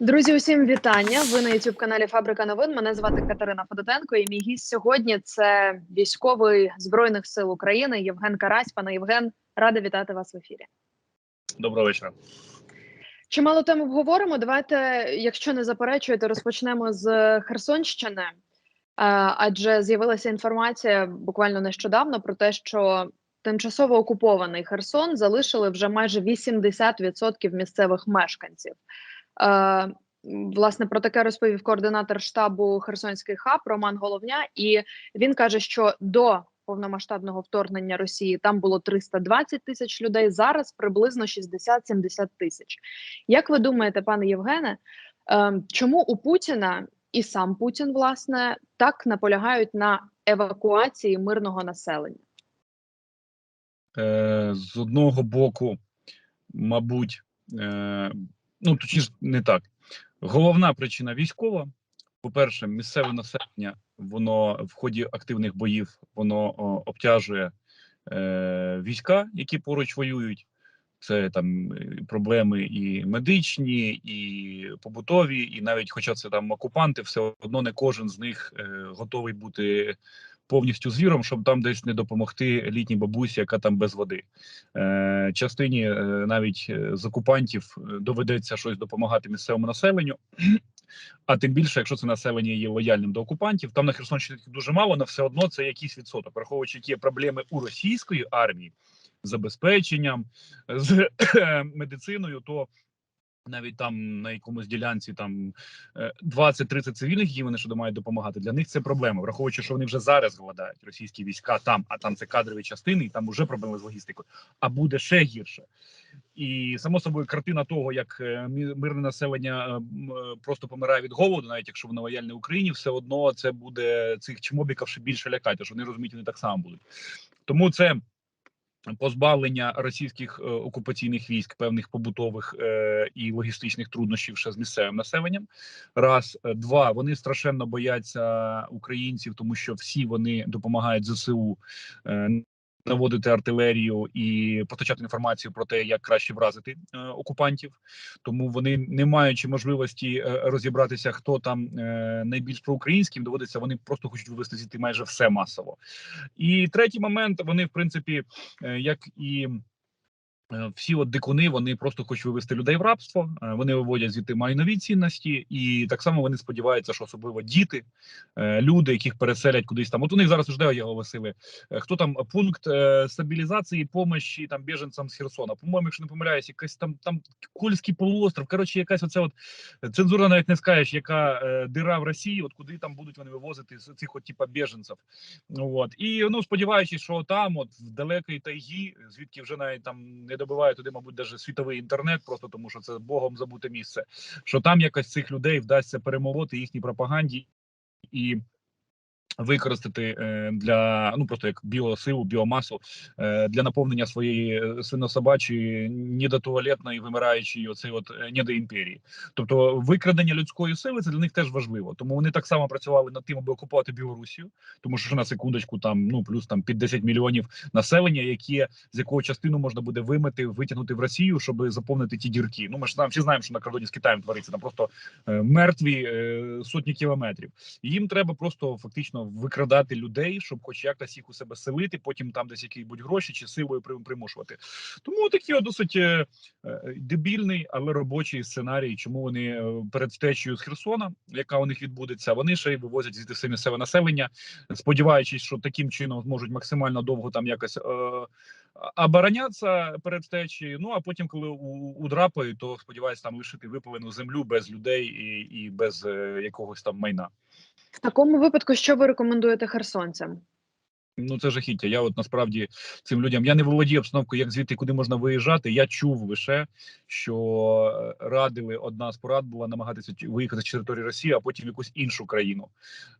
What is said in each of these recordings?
Друзі, усім вітання. Ви на youtube каналі Фабрика новин. Мене звати Катерина Федотенко. І мій гість сьогодні це військовий збройних сил України Євген Карась. Пане Євген, рада вітати вас в ефірі. Доброго вечора. Чимало тем обговоримо. Давайте, якщо не заперечуєте, розпочнемо з Херсонщини. Адже з'явилася інформація буквально нещодавно про те, що тимчасово окупований Херсон залишили вже майже 80% місцевих мешканців. Е, Власне, про таке розповів координатор штабу Херсонський хаб Роман Головня, і він каже, що до повномасштабного вторгнення Росії там було 320 тисяч людей. Зараз приблизно 60-70 тисяч. Як ви думаєте, пане Євгене, е, чому у Путіна і сам Путін власне так наполягають на евакуації мирного населення? Е, з одного боку, мабуть, ну точніше, не так. Головна причина військова. По-перше, місцеве населення, воно в ході активних боїв воно о, обтяжує е, війська, які поруч воюють. Це там е, проблеми і медичні, і побутові, і навіть, хоча це там окупанти, все одно не кожен з них е, готовий бути повністю звіром, щоб там десь не допомогти літній бабусі, яка там без води. Е, Частині е, навіть е, з окупантів е, доведеться щось допомагати місцевому населенню. А тим більше, якщо це населення є лояльним до окупантів, там на Херсонщині дуже мало, але все одно це якийсь відсоток, враховуючи які є проблеми у російської армії з забезпеченням, з медициною, то навіть там на якомусь ділянці там е, 20-30 цивільних, які вони ще мають допомагати. Для них це проблема, враховуючи, що вони вже зараз голодають російські війська там, а там це кадрові частини, і там вже проблеми з логістикою. А буде ще гірше. І само собою картина того, як е, мирне населення е, е, просто помирає від голоду, навіть якщо воно лояльне Україні, все одно це буде цих чмобіків ще більше лякати, що вони розуміють, вони так само будуть. Тому це позбавлення російських е, окупаційних військ певних побутових е, і логістичних труднощів ще з місцевим населенням. Раз, Е, два, вони страшенно бояться українців, тому що всі вони допомагають ЗСУ. Наводити артилерію і постачати інформацію про те, як краще вразити е, окупантів, тому вони, не маючи можливості е, розібратися, хто там е, найбільш проукраїнським, доводиться вони просто хочуть вивести майже все масово. І третій момент вони, в принципі, е, як і всі от дикуни, вони просто хочуть вивести людей в рабство. е, Вони виводять звідти майнові цінності, і так само вони сподіваються, що особливо діти, е, люди, яких переселять кудись там. От у них зараз вже його Васили. е, Хто там пункт е, стабілізації помощі там біженцям з Херсона? По-моєму, якщо не помиляюсь, якась там там Кольський полуостров. Коротше, якась оце от е, цензура навіть не скажеш, яка е, дира в Росії, от куди там будуть вони вивозити з цих от типа біженців. От і ну сподіваючись, що там, от в далекій тайгі, звідки вже навіть там не добиває туди, мабуть, даже світовий інтернет, просто тому що це богом забуте місце. Що там якось цих людей вдасться перемолоти їхній пропаганді і. Використати е, для ну просто як біосилу, біомасу е, для наповнення своєї е, свинособачої недотуалетної вимираючої оцей от недоімперії. Тобто викрадення людської сили це для них теж важливо. Тому вони так само працювали над тим, аби окупувати Білорусію, тому що на секундочку там ну плюс там під 10 мільйонів населення, які з якого частину можна буде вимити, витягнути в Росію, щоб заповнити ті дірки. Ну ми ж знаємо, всі знаємо, що на кордоні з Китаєм твориться там просто мертві сотні кілометрів. Їм треба просто фактично викрадати людей, щоб хоч якось їх у себе селити, потім там десь які будь гроші чи силою примушувати. Тому такий досить е, е, дебільний, але робочий сценарій, чому вони е, перед втечею з Херсона, яка у них відбудеться, вони ще й вивозять звідти місцеве населення, сподіваючись, що таким чином зможуть максимально довго там якось оборонятися перед втечею. Ну а потім, коли удрапають, то сподіваюся там лишити випалену землю без людей і, і без якогось там майна. В такому випадку, що ви рекомендуєте херсонцям? Ну це жахіття. Я от насправді цим людям я не володію обстановкою, як звідти куди можна виїжджати. Я чув лише, що е, радили одна з порад була намагатися виїхати з території Росії, а потім якусь іншу країну.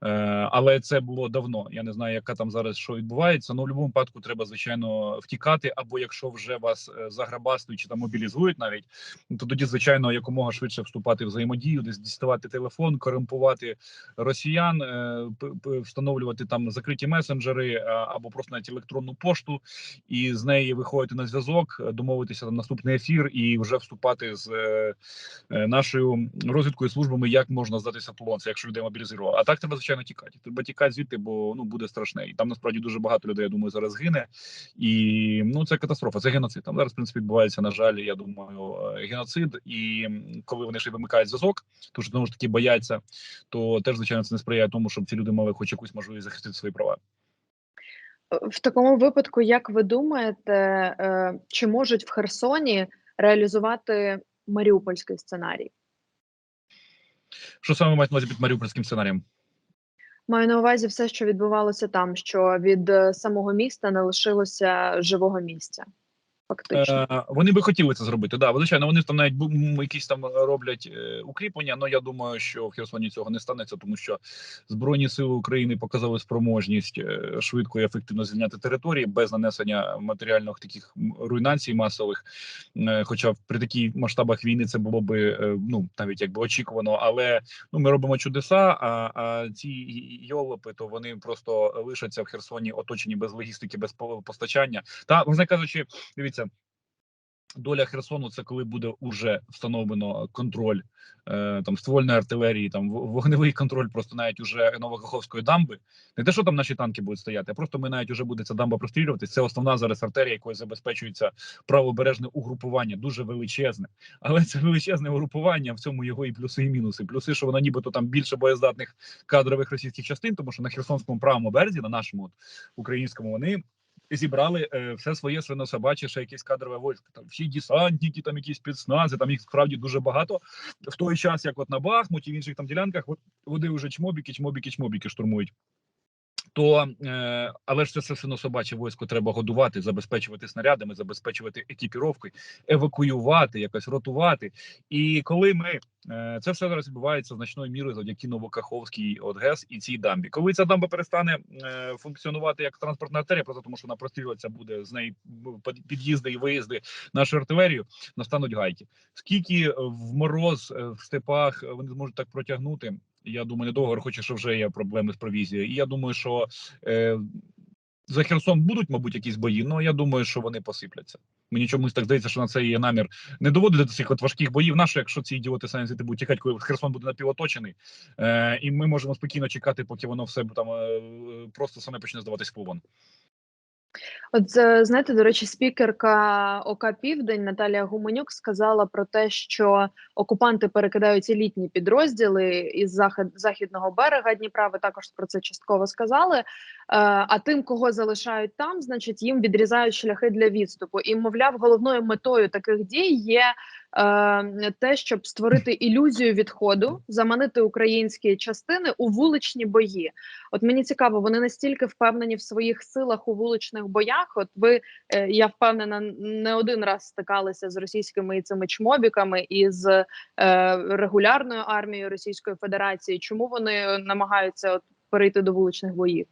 Е, але це було давно. Я не знаю, яка там зараз що відбувається. Ну в будь-якому випадку треба звичайно втікати. Або якщо вже вас е, заграбастують чи там мобілізують, навіть то тоді, звичайно, якомога швидше вступати в взаємодію, десь діставати телефон, корумпувати росіян, е, встановлювати там закриті месенджери. Або просто навіть електронну пошту, і з неї виходити на зв'язок, е, домовитися на наступний ефір і вже вступати з е, е, нашою розвідкою службами, як можна здатися в якщо людей мобілізували. А так треба звичайно тікати. Треба тікати звідти, бо ну буде страшне. І там насправді дуже багато людей. Я думаю, зараз гине, і ну це катастрофа. Це геноцид. Там зараз в принципі відбувається на жаль. Я думаю, е, геноцид. І коли вони ще вимикають зв'язок, тому що знову ж таки бояться, то теж звичайно це не сприяє тому, щоб ці люди мали хоч якусь можливість захистити свої права. В такому випадку, як ви думаєте, е, чи можуть в Херсоні реалізувати маріупольський сценарій? Що саме мають на увазі під маріупольським сценарієм? Маю на увазі все, що відбувалося там, що від е, самого міста не лишилося живого місця. Фактично. Е, вони би хотіли це зробити. Да, звичайно, вони там навіть якісь там роблять е, укріплення. але я думаю, що в Херсоні цього не станеться, тому що збройні сили України показали спроможність е, швидко і ефективно звільняти території без нанесення матеріальних таких руйнацій масових. Е, Хоча при таких масштабах війни це було би е, ну навіть якби очікувано, але ну ми робимо чудеса. А, а ці йолопи, то вони просто лишаться в Херсоні, оточені без логістики, без по- постачання. Та власне кажучи, дивіться. Доля Херсону це коли буде уже встановлено контроль е, там ствольної артилерії, там вогневий контроль, просто навіть уже Новокаховської дамби. Не те, що там наші танки будуть стояти, а просто ми навіть уже буде ця дамба прострілюватись. Це основна зараз артерія, якою забезпечується правобережне угрупування, дуже величезне. Але це величезне угрупування, в цьому його і плюси, і мінуси. Плюси, що воно нібито там більше боєздатних кадрових російських частин, тому що на Херсонському правому березі, на нашому українському, вони зібрали е, все своє свинособаче, ще якесь кадрове войско. Там всі десантники, там якісь спецнази, там їх справді дуже багато. В той час, як от на Бахмуті, в інших там ділянках, от вони вже чмобіки, чмобіки, чмобіки штурмують. То, е, але ж це все свинособаче військо треба годувати, забезпечувати снарядами, забезпечувати екіпіровкою, евакуювати, якось ротувати. І коли ми е, це все зараз відбувається значною мірою завдяки Новокаховській ОДГЕС і цій дамбі. Коли ця дамба перестане е, функціонувати як транспортна артерія, просто тому що вона прострілюється буде з неї під'їзди і виїзди нашої артилерію, настануть гайки. Скільки в мороз в степах вони зможуть так протягнути? Я думаю, недовго, хоче, що вже є проблеми з провізією. І я думаю, що е, за Херсон будуть, мабуть, якісь бої, але я думаю, що вони посипляться. Мені чомусь так здається, що на це є намір не доводити до цих от важких боїв. Наше, якщо ці ідіоти самі звідти будуть тікати, коли Херсон буде напівоточений, е, і ми можемо спокійно чекати, поки воно все там е, просто саме почне здаватись в полон. От знаєте, до речі, спікерка ОК Південь Наталія Гуменюк сказала про те, що окупанти перекидають елітні підрозділи із захід, західного берега Дніпра. Ви також про це частково сказали. Е, а тим, кого залишають там, значить їм відрізають шляхи для відступу. І мовляв, головною метою таких дій є те, щоб створити ілюзію відходу, заманити українські частини у вуличні бої. От мені цікаво, вони настільки впевнені в своїх силах у вуличних боях. От ви е, я впевнена, не один раз стикалися з російськими цими чмобіками і з е, регулярною армією Російської Федерації. Чому вони намагаються от перейти до вуличних боїв?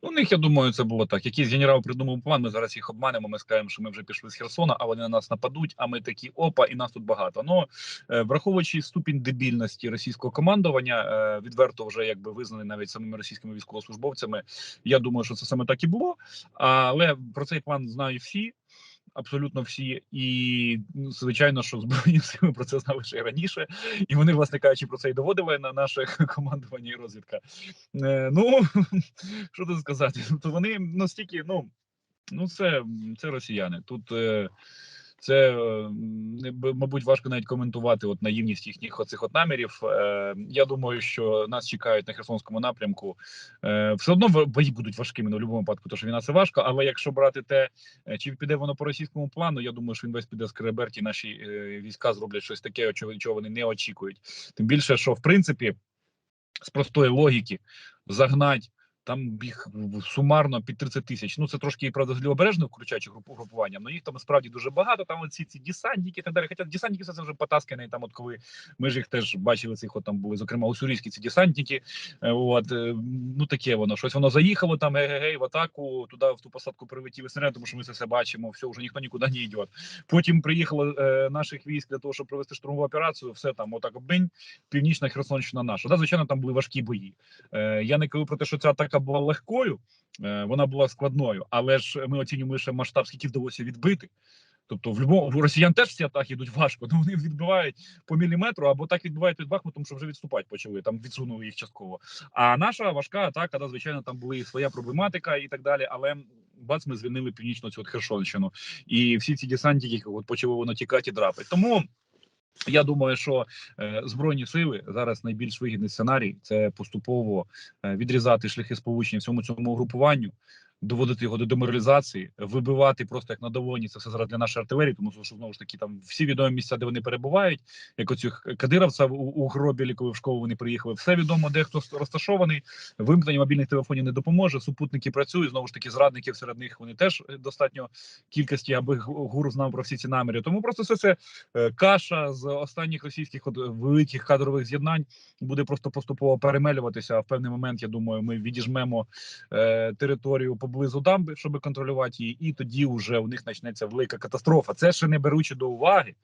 У них, я думаю, це було так. Якийсь генерал придумав план. Ми зараз їх обманемо. Ми скажемо, що ми вже пішли з Херсона, а вони на нас нападуть. А ми такі опа, і нас тут багато. Ну е, враховуючи ступінь дебільності російського командування, е, відверто вже якби визнаний навіть самими російськими військовослужбовцями. Я думаю, що це саме так і було. Але про цей план знають всі. Абсолютно всі, і ну, звичайно, що збройні сили про це знали ще й раніше, і вони, власне кажучи, про це і доводили на наше командування і розвідка. Е, ну що тут сказати? Тобто вони настільки, ну ну це, це росіяни. Тут е, це е, мабуть важко навіть коментувати от наївність їхніх оцих от намірів. Е, я думаю, що нас чекають на Херсонському напрямку. Е, все одно бої будуть важкими ну, в будь-якому випадку, тому що війна це важко. Але якщо брати те, чи піде воно по російському плану, я думаю, що він весь піде з Кереберті. Наші війська зроблять щось таке, чого вони не очікують. Тим більше, що в принципі з простої логіки загнать. Там в- сумарно під 30 тисяч. Ну це трошки правда з лівобережного включаючи групу групування, але їх там справді дуже багато. Там оці ці десантники і так далі. Хоча десантники це вже потаскані. Там, от коли ми ж їх теж бачили, цих от там були, зокрема у уссурійські ці десантники. Е, От е, ну таке воно. Щось воно заїхало там, егегей, в атаку, туди в ту посадку прилетіли снаряд, тому що ми це все бачимо. Все, вже ніхто нікуди не йде. Потім приїхало е, наших військ для того, щоб провести штурмову операцію. Все там, отак бень, північна Херсонщина наша. Да, звичайно, там були важкі бої. Е, я не кажу про те, що ця атака атака була легкою, е, вона була складною, але ж ми оцінюємо лише масштаб, скільки вдалося відбити. Тобто, в любому росіян теж ці атаки йдуть важко, тому вони відбивають по міліметру, або так відбивають від Бахмутом, що вже відступати почали. Там відсунули їх частково. А наша важка атака, да, звичайно, там була і своя проблематика і так далі. Але бац, ми звільнили північну цю от Херсонщину, і всі ці десантики от почали воно тікати і драпати. Тому. Я думаю, що е, збройні сили зараз найбільш вигідний сценарій це поступово е, відрізати шляхи сполучення всьому цьому групуванню, доводити його до деморалізації, вибивати просто як на долоні це все зараз для нашої артилерії, тому що знову ж таки там всі відомі місця, де вони перебувають, як оцих кадировця у, у гробілі, коли в школу вони приїхали. Все відомо, де хто розташований. Вимкнення мобільних телефонів не допоможе. Супутники працюють. Знову ж таки, зрадників серед них вони теж е, достатньо кількості, аби гу- гур знав про всі ці наміри. Тому просто все це е, каша з останніх російських от, великих кадрових з'єднань буде просто поступово перемелюватися. А в певний момент я думаю, ми відіжмемо е, територію поблизу дамби, щоб контролювати її, і тоді вже у них почнеться велика катастрофа. Це ще не беручи до уваги.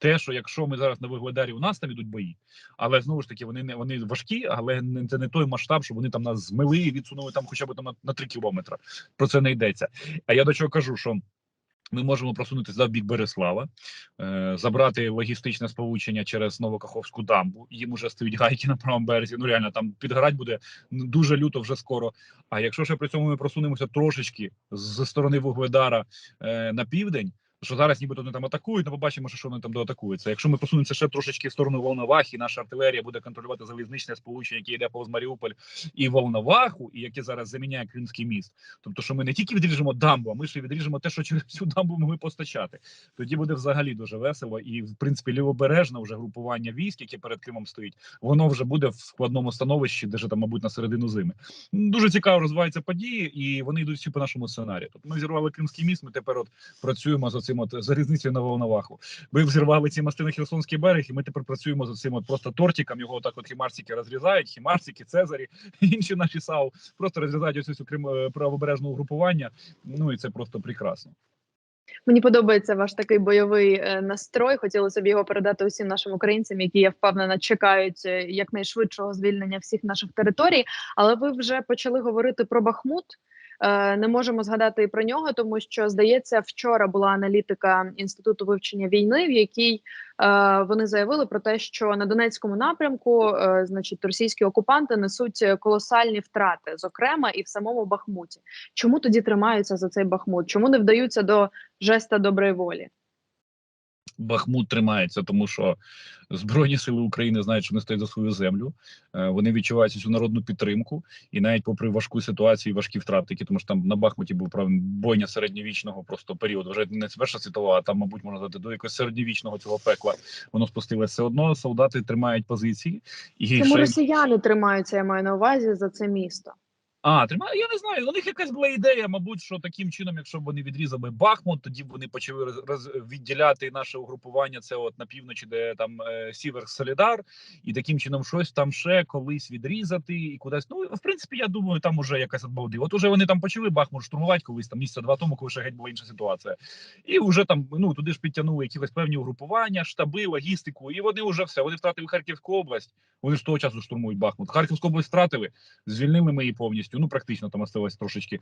Те, що якщо ми зараз на виглядарі, у нас там ідуть бої, але знову ж таки вони не вони важкі, але це не той масштаб, що вони там нас змили і відсунули там хоча б там на, три кілометри. Про це не йдеться. А я до чого кажу, що ми можемо просунутися в бік Береслава, е, забрати логістичне сполучення через Новокаховську дамбу. Їм уже стоять гайки на правому березі. Ну реально там підгорать буде ну, дуже люто вже скоро. А якщо ще при цьому ми просунемося трошечки з сторони Вугледара е, на південь. Що зараз нібито вони там атакують, ми побачимо, що вони там доатакуються. Якщо ми посунемося ще трошечки в сторону Волновахи, наша артилерія буде контролювати залізничне сполучення, яке йде повз Маріуполь і Волноваху, і яке зараз заміняє Кримський міст. Тобто, що ми не тільки відріжемо дамбу, а ми ще відріжемо те, що через цю дамбу могли постачати. Тоді буде взагалі дуже весело. І в принципі лівобережне вже групування військ, яке перед Кримом стоїть, воно вже буде в складному становищі, де там, мабуть, на середину зими. Дуже цікаво розвиваються події, і вони йдуть всі по нашому сценарію. Тобто ми зірвали Кримський міст. Ми тепер от працюємо з цим от залізницею на Волноваху. Ви взірвали ці мости на Херсонський берег, і ми тепер працюємо з цим от просто тортиком. Його так от хімарсики розрізають, хімарсики, цезарі, інші наші САУ просто розрізають ось цю е, правобережного групування. Ну і це просто прекрасно. Мені подобається ваш такий бойовий е, настрой. Хотілося б його передати усім нашим українцям, які я впевнена чекають е, якнайшвидшого звільнення всіх наших територій. Але ви вже почали говорити про Бахмут. Е, Не можемо згадати і про нього, тому що здається, вчора була аналітика інституту вивчення війни, в якій е, вони заявили про те, що на Донецькому напрямку, е, значить, російські окупанти несуть колосальні втрати, зокрема і в самому Бахмуті. Чому тоді тримаються за цей Бахмут? Чому не вдаються до жеста доброї волі? Бахмут тримається, тому що Збройні сили України знають, що вони стоять за свою землю. Е, Вони відчувають цю народну підтримку, і навіть попри важку ситуацію, і важкі втрати, які тому що там на Бахмуті був правильно бойня середньовічного просто періоду. Вже не перша світова, а там, мабуть, можна сказати, до якогось середньовічного цього пекла. Воно спустилося все одно. Солдати тримають позиції і Чому ще- росіяни тримаються, я маю на увазі за це місто? А, тримає, я не знаю. У них якась була ідея, мабуть, що таким чином, якщо б вони відрізали Бахмут, тоді б вони почали роз, відділяти наше угрупування. Це от на півночі, де там е, Сівер Солідар, і таким чином щось там ще колись відрізати і кудись. Ну в принципі, я думаю, там уже якась отбалди. От уже вони там почали Бахмут штурмувати колись там місяця два тому, коли ще геть була інша ситуація. І вже там ну туди ж підтягнули якісь певні угрупування, штаби, логістику, і вони вже все. Вони втратили Харківську область. Вони ж того часу штурмують Бахмут. Харківську область втратили, звільнили ми її повністю. Ну практично там осталось трошечки.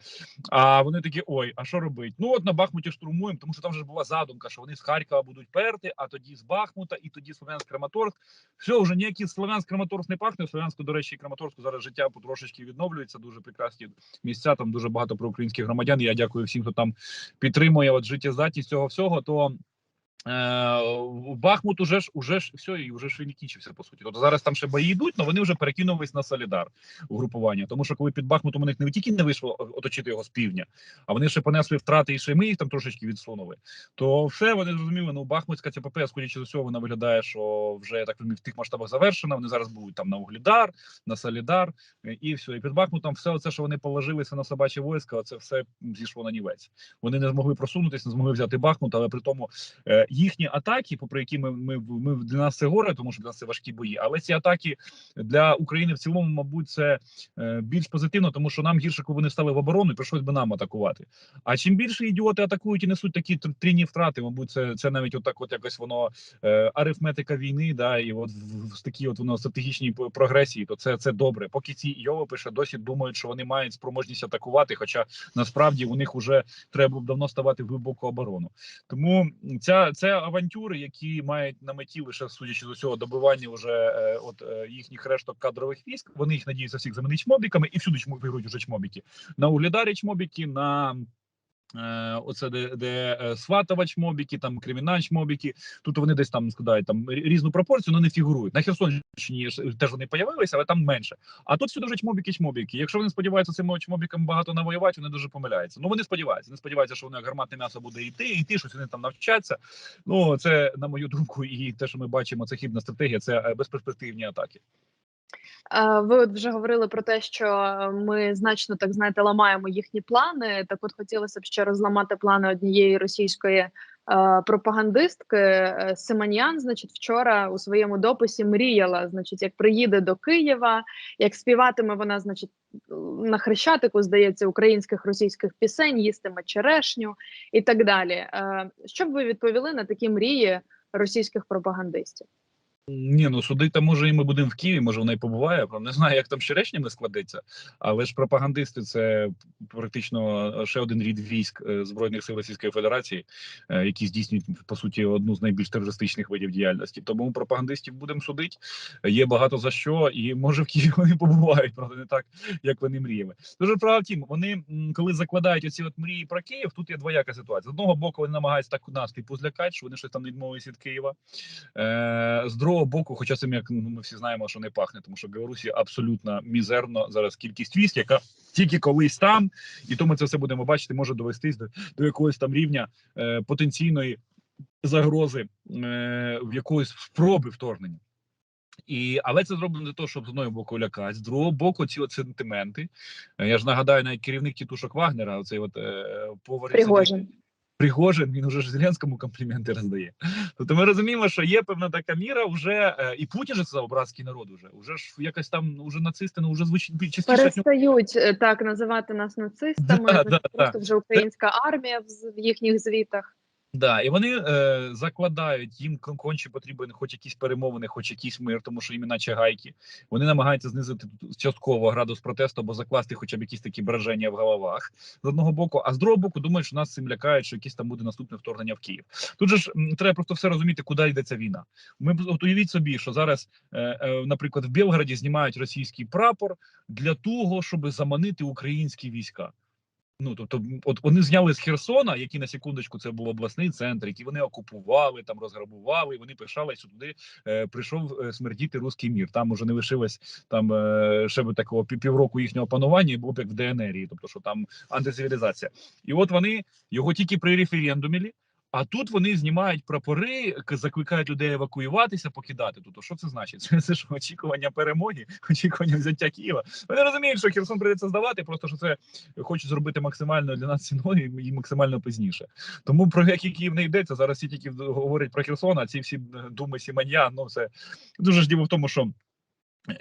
А вони такі: ой, а що робить? Ну от на Бахмуті штурмуємо, тому що там вже була задумка, що вони з Харкова будуть перти, а тоді з Бахмута, і тоді Слов'янськ Краматорськ. Все, вже ніякий Слов'янськ Краматорськ не пахне. Слов'янську, до речі, Краматорську зараз життя потрошечки відновлюється. Дуже прекрасні місця. Там дуже багато проукраїнських громадян. Я дякую всім, хто там підтримує от життєздатність цього всього. То Бахмут уже ж уже ж все, і вже ж він кінчився по суті. Тобто зараз там ще бої йдуть, але вони вже перекинулись на Солідар угрупування. Тому що коли під Бахмутом у них не тільки не вийшло оточити його з півдня, а вони ще понесли втрати, і ще ми їх там трошечки відсунули. То все вони зрозуміли. Ну Бахмутська ЦПП, скоріше за всього, вона виглядає, що вже так в тих масштабах завершена. Вони зараз будуть там на Углідар, на Солідар е, і все. І під Бахмутом все це, що вони положилися на собачі війська, це все зійшло на нівець. Вони не змогли просунутися, не змогли взяти Бахмут, але при тому. Їхні атаки, попри які ми, ми, ми для нас це горе, тому що для нас це важкі бої. Але ці атаки для України в цілому, мабуть, це е, більш позитивно, тому що нам гірше, коли вони стали в оборону, і прийшлось би нам атакувати. А чим більше ідіоти атакують і несуть такі тр- трійні втрати, мабуть, це, це навіть отак, от якось воно е, арифметика війни, да, і от в, такій от воно стратегічній прогресії, то це, це добре. Поки ці йовопи ще досі думають, що вони мають спроможність атакувати, хоча насправді у них вже треба б давно ставати в глибоку оборону. Тому ця це авантюри, які мають на меті лише судячи з усього добивання вже е, от е, їхніх решток кадрових військ. Вони їх надіються всіх замінить чмобіками, і всюди чмо виграють уже чмобіки. На углядарі чмобіки, на оце де, де е, сватовач мобіки, там кримінач мобіки. Тут вони десь там складають там різну пропорцію, але не фігурують. На Херсонщині теж вони появилися, але там менше. А тут всюди вже чмобіки, чмобіки. Якщо вони сподіваються цими чмобіками багато навоювати, вони дуже помиляються. Ну вони сподіваються. Вони сподіваються, що воно як гарматне м'ясо буде йти, йти, щось вони там навчаться. Ну це на мою думку, і те, що ми бачимо, це хібна стратегія, це е, безперспективні атаки. Ви от вже говорили про те, що ми значно так знаєте ламаємо їхні плани. Так, от хотілося б ще розламати плани однієї російської пропагандистки Е, Симоньян. Значить, вчора у своєму дописі мріяла, значить, як приїде до Києва, як співатиме вона, значить, на хрещатику, здається, українських російських пісень, їстиме черешню і так далі. Е, Що б ви відповіли на такі мрії російських пропагандистів? Ні, ну судити може і ми будемо в Києві, може вона і побуває. Правда, Не знаю, як там ще речнями складеться, але ж пропагандисти це практично ще один рід військ е, збройних сил Російської Федерації, е, які здійснюють по суті одну з найбільш терористичних видів діяльності. Тому пропагандистів будемо судити. Є багато за що, і може в Києві вони побувають, правда, не так, як вони мріяли. Дуже права втім, вони коли закладають оці от мрії про Київ, тут є двояка ситуація. З одного боку, вони намагаються так нас типу злякати, що вони щось там не відмовились від Києва. Е, з другого боку, хоча цим як ну, ми всі знаємо, що не пахне, тому що в Білорусі абсолютно мізерно зараз кількість військ, яка тільки колись там, і то ми це все будемо бачити, може довестись до, до якогось там рівня е, потенційної загрози е, в якоїсь спроби вторгнення. І, але це зроблено для того, щоб з одного боку лякати, з другого боку, ці от сентименти. Е, Я ж нагадаю, навіть керівник тітушок Вагнера, оцей от е, повар Пригожин. Пригожин, він уже ж Зеленському компліменти роздає. Тобто ми розуміємо, що є певна така міра, вже е, і Путін же сказав братський народ. Уже уже ж якось там уже нацисти, ну вже звучить частіше. перестають е, так називати нас нацистами. Да, да, просто вже українська армія в їхніх звітах. Да, і вони е, закладають їм кон- конче потрібен хоч якісь перемовини, хоч якийсь мир, тому що іначе гайки. Вони намагаються знизити частково градус протесту або закласти хоча б якісь такі браження в головах з одного боку, а з другого боку думають, що нас цим лякають, що якесь там буде наступне вторгнення в Київ. Тут же ж треба просто все розуміти, куди йдеться війна. Ми от уявіть собі, що зараз, е, е, наприклад, в Білграді знімають російський прапор для того, щоб заманити українські війська. Ну тобто, от вони зняли з Херсона, які на секундочку це був обласний центр, які вони окупували, там розграбували. і Вони пишалися туди. Е, прийшов е, смердіти руський мір. Там уже не лишилось там е, ще би такого пів- півроку їхнього панування, і було б як в ДНР, тобто що там антицивілізація. І от вони його тільки при референдумі. А тут вони знімають прапори, закликають людей евакуюватися, покидати. Тобто, що це значить? Це, це ж очікування перемоги, очікування взяття Києва. Вони розуміють, що Херсон прийдеться здавати, просто що це хочуть зробити максимально для нас ціною і максимально пізніше. Тому про який Київ не йдеться. Зараз всі тільки говорять про Херсон, а ці всі е, думи Сіманян, ну це дуже ж діло в тому, що.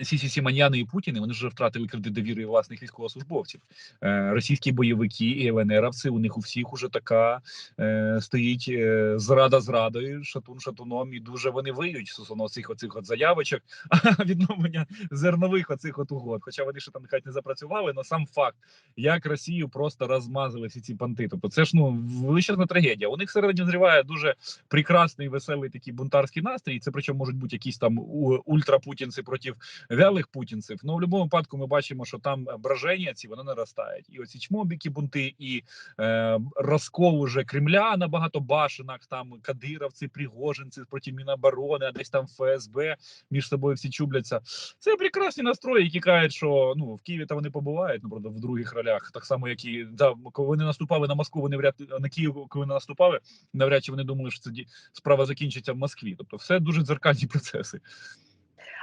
Сісі Сіманяни і Путіни вони вже втратили кредит довіри власних військовослужбовців. Е, російські бойовики і ЛНРовці, у них у всіх уже така е, стоїть е, зрада зрадою, шатун шатуном, і дуже вони виють стосовно цих оцих от заявочок, відновлення зернових оцих от угод. Хоча вони ще там нехай не запрацювали, але сам факт, як Росію просто розмазали всі ці понти. Тобто це ж ну величезна трагедія. У них всередині зриває дуже прекрасний, веселий такий бунтарський настрій. Це причому можуть бути якісь там ультрапутінці проти вялих путінців. Ну в будь-якому випадку ми бачимо, що там браження ці вони наростають. І оці чмобіки бунти, і е, розкол уже Кремля на багато башенах. Там кадировці, пригожинці проти Міноборони, а десь там ФСБ між собою всі чубляться. Це прекрасні настрої, які кажуть, що ну в Києві там вони побувають, ну правда, в других ролях, так само, як і да, коли вони наступали на Москву, вони вряд на Київ, коли вони наступали, навряд чи вони думали, що це справа закінчиться в Москві. Тобто, все дуже дзеркальні процеси.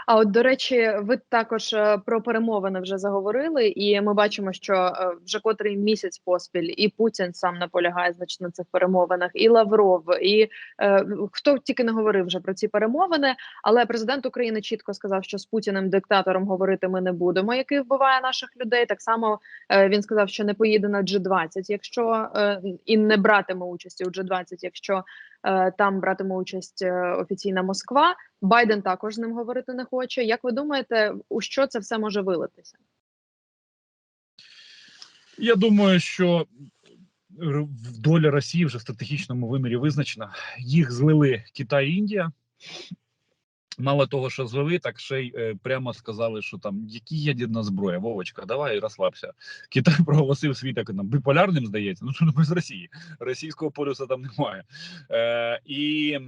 А от до речі, ви також е, про перемовини вже заговорили, і ми бачимо, що е, вже котрий місяць поспіль, і Путін сам наполягає значить на цих перемовинах, і Лавров, і е, хто тільки не говорив вже про ці перемовини. Але президент України чітко сказав, що з Путіним диктатором говорити ми не будемо, який вбиває наших людей. Так само е, він сказав, що не поїде на G20, якщо е, і не братиме участі у G20, якщо там братиме участь е, офіційна Москва. Байден також з ним говорити не хоче. Як ви думаєте, у що це все може вилитися? Я думаю, що р- доля Росії вже в стратегічному вимірі визначена. Їх злили Китай і Індія. Мало того, що злили, так ще й е, прямо сказали, що там які ядерна зброя. Вовочка, давай розслабся. Китай проголосив світ як там біполярним, здається. Ну що без Росії. Російського полюса там немає. Е, і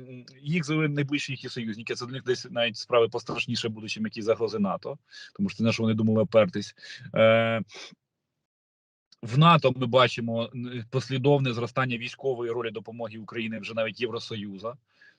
їх злили найближчі їхні союзники. Це для них десь навіть справи пострашніше будуть, які загрози НАТО, тому що це на що вони думали опертись. Е, в НАТО ми бачимо послідовне зростання військової ролі допомоги Україні вже навіть Євросоюза.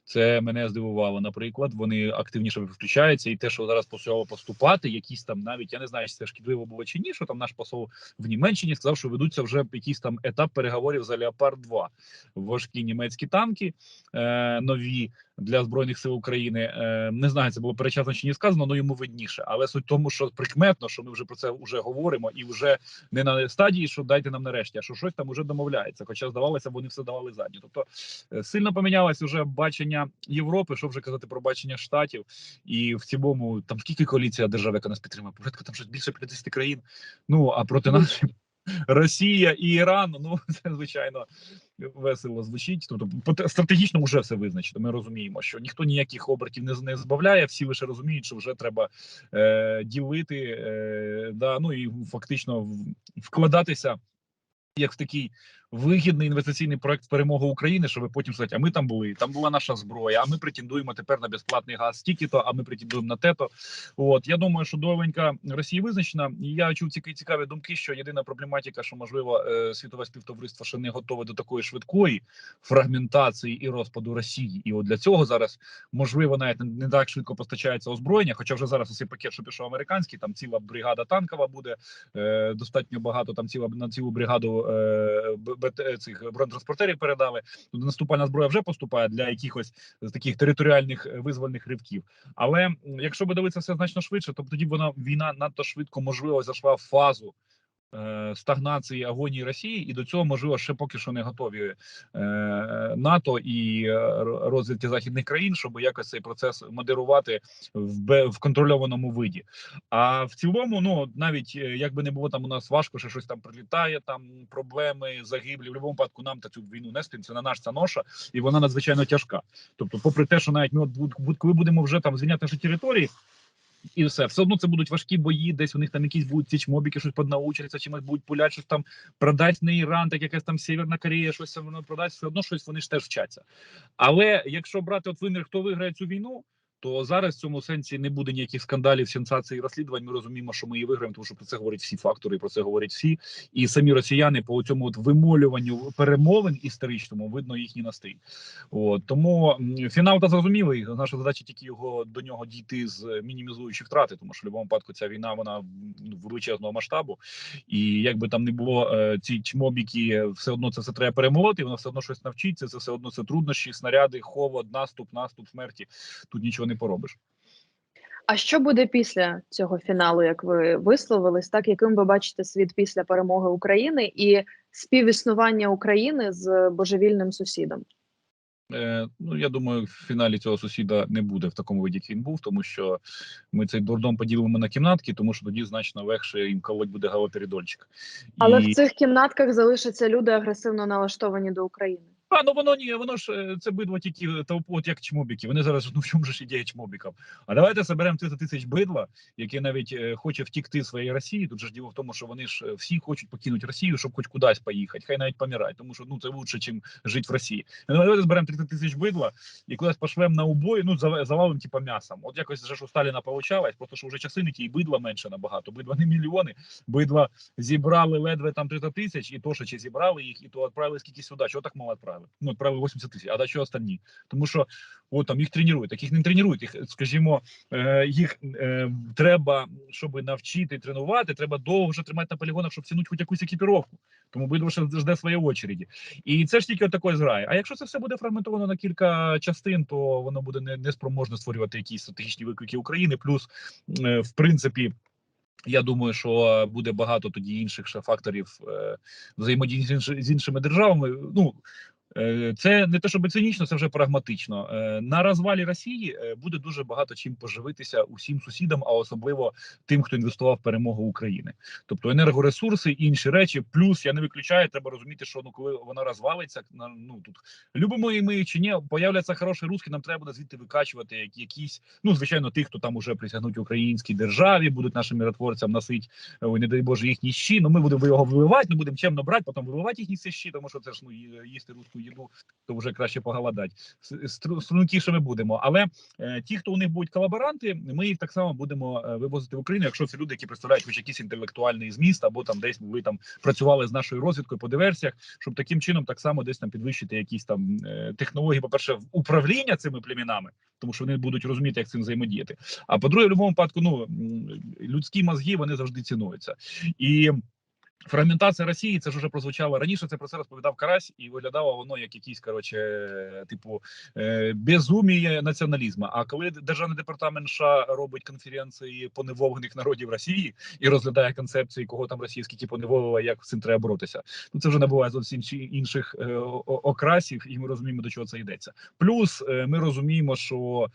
Це мене здивувало. Наприклад, вони активніше включаються, і те, що зараз почало поступати, якісь там навіть я не знаю, чи це шкідливо було чи ні. Що там наш посол в Німеччині сказав, що ведуться вже якийсь там етап переговорів за Леопард 2 важкі німецькі танки е, нові для збройних сил України. Е, не знаю, це було перечасно чи ні сказано, але йому видніше. Але суть в тому, що прикметно, що ми вже про це вже говоримо, і вже не на стадії, що дайте нам нарешті, а що щось там уже домовляється. Хоча здавалося, вони все давали задні. Тобто е, сильно помінялось уже бачення Європи, що вже казати про бачення штатів, і в цілому там скільки коаліція держав, яка нас підтримує, порядка там щось більше 50 країн. Ну а проти нас Росія і Іран. Ну це звичайно весело звучить. Тобто, стратегічно вже все визначено. Ми розуміємо, що ніхто ніяких обертів не, не збавляє. Всі лише розуміють, що вже треба е, ділити, е, да, ну і фактично вкладатися як в такий вигідний інвестиційний проект перемоги України, щоб потім сказати, а ми там були, там була наша зброя, а ми претендуємо тепер на безплатний газ стільки то, а ми претендуємо на те-то. От я думаю, що доленька Росії визначена. Я чув ці цікаві думки, що єдина проблематика, що можливо е, світове співтовариство ще не готове до такої швидкої фрагментації і розпаду Росії. І от для цього зараз можливо навіть не- так швидко постачається озброєння. Хоча вже зараз цей пакет, що пішов американський, там ціла бригада танкова буде е, достатньо багато. Там ціла на цілу бригаду е, цих бронетранспортерів передали. Тут наступальна зброя вже поступає для якихось з таких територіальних е, визвольних ривків. Але якщо би дивитися все значно швидше, то тоді вона війна надто швидко можливо зайшла в фазу. Е, Стагнації агонії Росії, і до цього можливо ще поки що не готові е, НАТО і е, розвідки західних країн, щоб якось цей процес модерувати в, контрольованому виді. А в цілому, ну навіть е, як би не було там у нас важко, що щось там прилітає, там проблеми, загиблі. В будь-якому випадку нам та цю війну нести. Це на наш ця ноша, і вона надзвичайно тяжка. Тобто, попри те, що навіть ми от коли будемо вже там звільняти наші території. І все, все одно це будуть важкі бої, десь у них там якісь будуть ці чмобіки, щось поднаучаться, чимось будуть пулять, щось там продать не Іран, так якась там Северна Корея, щось воно продасть, все одно щось вони ж теж вчаться. Але якщо брати от вимір, хто виграє цю війну, то зараз в цьому сенсі не буде ніяких скандалів, сенсацій розслідувань. Ми розуміємо, що ми її виграємо, тому що про це говорять всі фактори, про це говорять всі. І самі росіяни по цьому от вимолюванню перемовин історичному видно їхній настрій. От тому фінал та зрозумілий. Наша задача тільки його до нього дійти з мінімізуючи втрати, тому що в будь-якому випадку ця війна вона величезного масштабу. І як би там не було е, ці чмобіки, все одно це все треба перемолоти. Воно все одно щось навчиться. Це все одно це труднощі, снаряди, холод, наступ, наступ смерті. Тут нічого не поробиш. А що буде після цього фіналу, як ви висловились, так яким ви бачите світ після перемоги України і співіснування України з божевільним сусідом? Е, ну я думаю, в фіналі цього сусіда не буде в такому виді, як він був, тому що ми цей дурдом поділимо на кімнатки, тому що тоді значно легше їм колоть буде галоперидольчик. Але І... в цих кімнатках залишаться люди агресивно налаштовані до України. А, ну воно ні, воно ж е, це бидло тільки е, толпу, от як чмобіки. Вони зараз ну в чому ж ідея чмобіків? А давайте заберемо 300 тисяч бидла, яке навіть е, хоче втікти своєї Росії. Тут же ж діло в тому, що вони ж всі хочуть покинути Росію, щоб хоч кудись поїхати, хай навіть помирають, тому що ну це лучше, ніж жити в Росії. Ну, давайте зберемо 300 тисяч бидла і кудись пошлемо на убой, ну завалимо типа м'ясом. От якось вже ж у Сталіна получалось, просто що вже часи не ті, і бидла менше набагато. Бидла не мільйони, бидла зібрали ледве там 300 тисяч, і то, що чи зібрали їх, і то відправили скільки сюди. Чого так мало відправили? Ну, відправили 80 тисяч, а да що останні? Тому що от там їх тренують, так їх не тренують. Їх, скажімо, е, їх е, треба, щоб навчити тренувати, треба довго вже тримати на полігонах, щоб тянути хоч якусь екіпіровку. Тому видно, що жде своєї очереді. І це ж тільки от такої зграє. А якщо це все буде фрагментовано на кілька частин, то воно буде не, неспроможно створювати якісь стратегічні виклики України. Плюс, е, в принципі. Я думаю, що буде багато тоді інших ще факторів е, взаємодії з, іншими державами. Ну це не те, щоб цинічно, це вже прагматично. Е, на розвалі Росії е, буде дуже багато чим поживитися усім сусідам, а особливо тим, хто інвестував в перемогу України. Тобто енергоресурси, інші речі. Плюс я не виключаю, треба розуміти, що ну коли вона розвалиться, ну тут любимо і ми чи ні, появляться хороші русські, нам треба буде звідти викачувати як- якісь. Ну звичайно, тих, хто там уже присягнуть українській державі, будуть нашим миротворцям носить, е, ой, не дай Боже, їхні щі. Ну ми будемо його виливати, ми будемо чемно брати, потім виливати їхні щі, тому що це ж ну їсти русську їду, то вже краще поголодати. Стрункіше ми будемо. Але е, ті, хто у них будуть колаборанти, ми їх так само будемо е, вивозити в Україну, якщо це люди, які представляють хоч якийсь інтелектуальний зміст, або там десь ви там працювали з нашою розвідкою по диверсіях, щоб таким чином так само десь там підвищити якісь там е, технології, по перше, управління цими племінами, тому що вони будуть розуміти, як цим взаємодіяти. А по-друге, в будь-якому випадку, ну людські мозги вони завжди цінуються і. Фрагментація Росії це ж вже прозвучало раніше. Це про це розповідав Карась, і виглядало воно як якийсь коротше, типу е, безуміє націоналізму. А коли державний департамент США робить конференції поневолених народів Росії і розглядає концепції, кого там Росія скільки поневолила, як з цим треба боротися, ну це вже набуває зовсім інших е, окрасів, і ми розуміємо, до чого це йдеться. Плюс е, ми розуміємо, що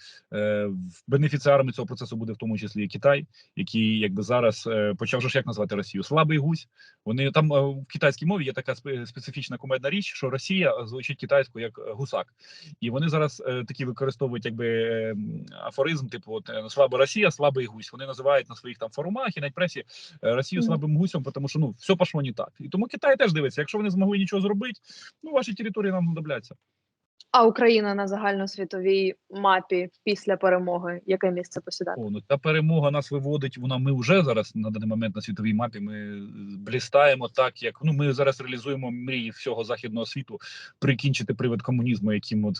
бенефіціарами цього процесу буде в тому числі і Китай, який якби зараз почав же як назвати Росію слабий гусь. Вони там е, в китайській мові є така специфічна кумедна річ, що Росія е, звучить китайською як е, гусак, і вони зараз е, такі використовують якби афоризм, типу от, слаба Росія, слабий гусь. Вони називають на своїх там форумах і на пресі Росію слабим гусем, тому що ну все пошло не так. І тому Китай теж дивиться, якщо вони змогли нічого зробити, ну ваші території нам знадобляться. А Україна на загальносвітовій мапі після перемоги яке місце посідати? О, ну, та перемога нас виводить. Вона ми вже зараз на даний момент на світовій мапі. Ми блістаємо так, як ну ми зараз реалізуємо мрії всього західного світу прикінчити привид комунізму, яким от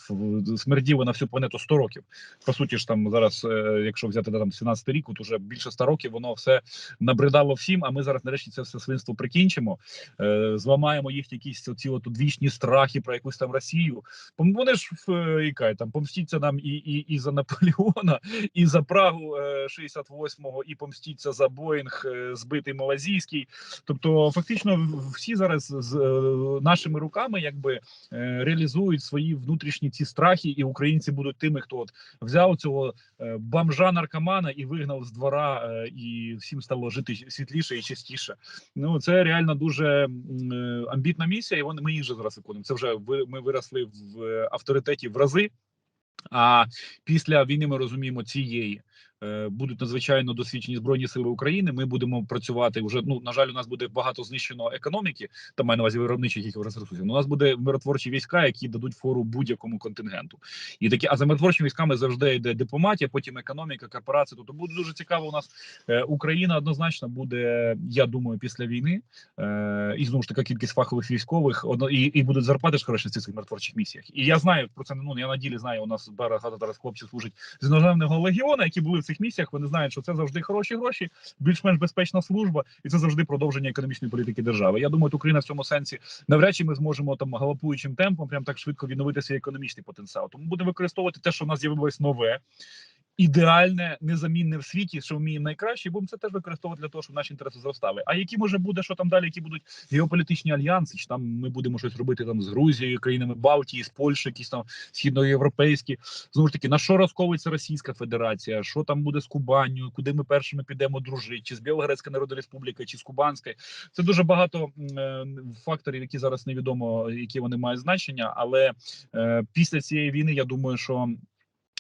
смерділо на всю планету 100 років. По суті ж там зараз, е, якщо взяти там 17 рік, от уже більше 100 років воно все набридало всім. А ми зараз нарешті це все свинство прикінчимо, е, зламаємо їх якісь оці от одвічні страхи про якусь там Росію. Вони ж в яка там помстіться нам і, і, і за Наполеона, і за Прагу е, 68-го, і помстіться за Боїнг е, збитий малазійський. Тобто, фактично, всі зараз з е, нашими руками якби е, реалізують свої внутрішні ці страхи, і українці будуть тими, хто от взяв цього е, бомжа наркомана і вигнав з двора, е, і всім стало жити світліше і чистіше. Ну це реально дуже е, амбітна місія, і вони ми її вже зараз виконуємо. Це вже ми виросли в е, авторитеті в рази. А після війни ми розуміємо цієї будуть надзвичайно досвідчені збройні сили України. Ми будемо працювати вже. Ну на жаль, у нас буде багато знищено економіки, там маю на увазі виробничих якихось ресурсів. У нас буде миротворчі війська, які дадуть фору будь-якому контингенту. І такі, а за миротворчими військами завжди йде дипломатія, потім економіка, корпорація. Тобто буде дуже цікаво. У нас е, Україна однозначно буде, я думаю, після війни е, і знову ж така кількість фахових військових і, і будуть зарплати ж хороші в цих миротворчих місіях. І я знаю про це. Ну я на ділі знаю. У нас багато зараз хлопців служить з іноземного легіона, які були в цих місіях. Вони знають, що це завжди хороші гроші, більш-менш безпечна служба, і це завжди продовження економічної політики держави. Я думаю, Україна в цьому сенсі навряд чи ми зможемо там галопуючим темпом, прям так швидко відновити свій економічний потенціал. Тому будемо використовувати те, що в нас з'явилось нове. Ідеальне, незамінне в світі, що вміємо найкраще, і будемо це теж використовувати для того, щоб наші інтереси зростали. А які може буде, що там далі, які будуть геополітичні альянси, чи там ми будемо щось робити там з Грузією, країнами Балтії, з Польщею, якісь там східноєвропейські. Знову ж таки, на що розковується Російська Федерація? Що там буде з Кубанню? Куди ми першими підемо дружити? Чи з Білгородська Народна Республіка, чи з Кубанської? Це дуже багато е, факторів, які зараз невідомо, які вони мають значення. Але е, після цієї війни я думаю, що.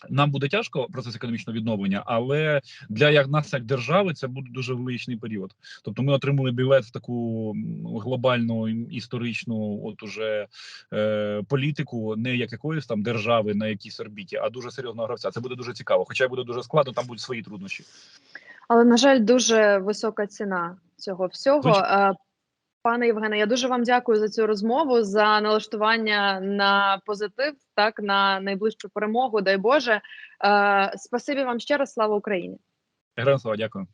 Нам буде тяжко процес економічного відновлення, але для як нас як держави це буде дуже величний період. Тобто, ми отримали білет в таку глобальну історичну, от уже е, політику, не як якоїсь там держави на якійсь орбіті, а дуже серйозного гравця. Це буде дуже цікаво. Хоча буде дуже складно, там будуть свої труднощі. Але на жаль, дуже висока ціна цього всього. Звичайно. Пане Євгене, я дуже вам дякую за цю розмову, за налаштування на позитив, так на найближчу перемогу. Дай Боже. Е, спасибі вам ще раз. Слава Україні. Героям слава, дякую.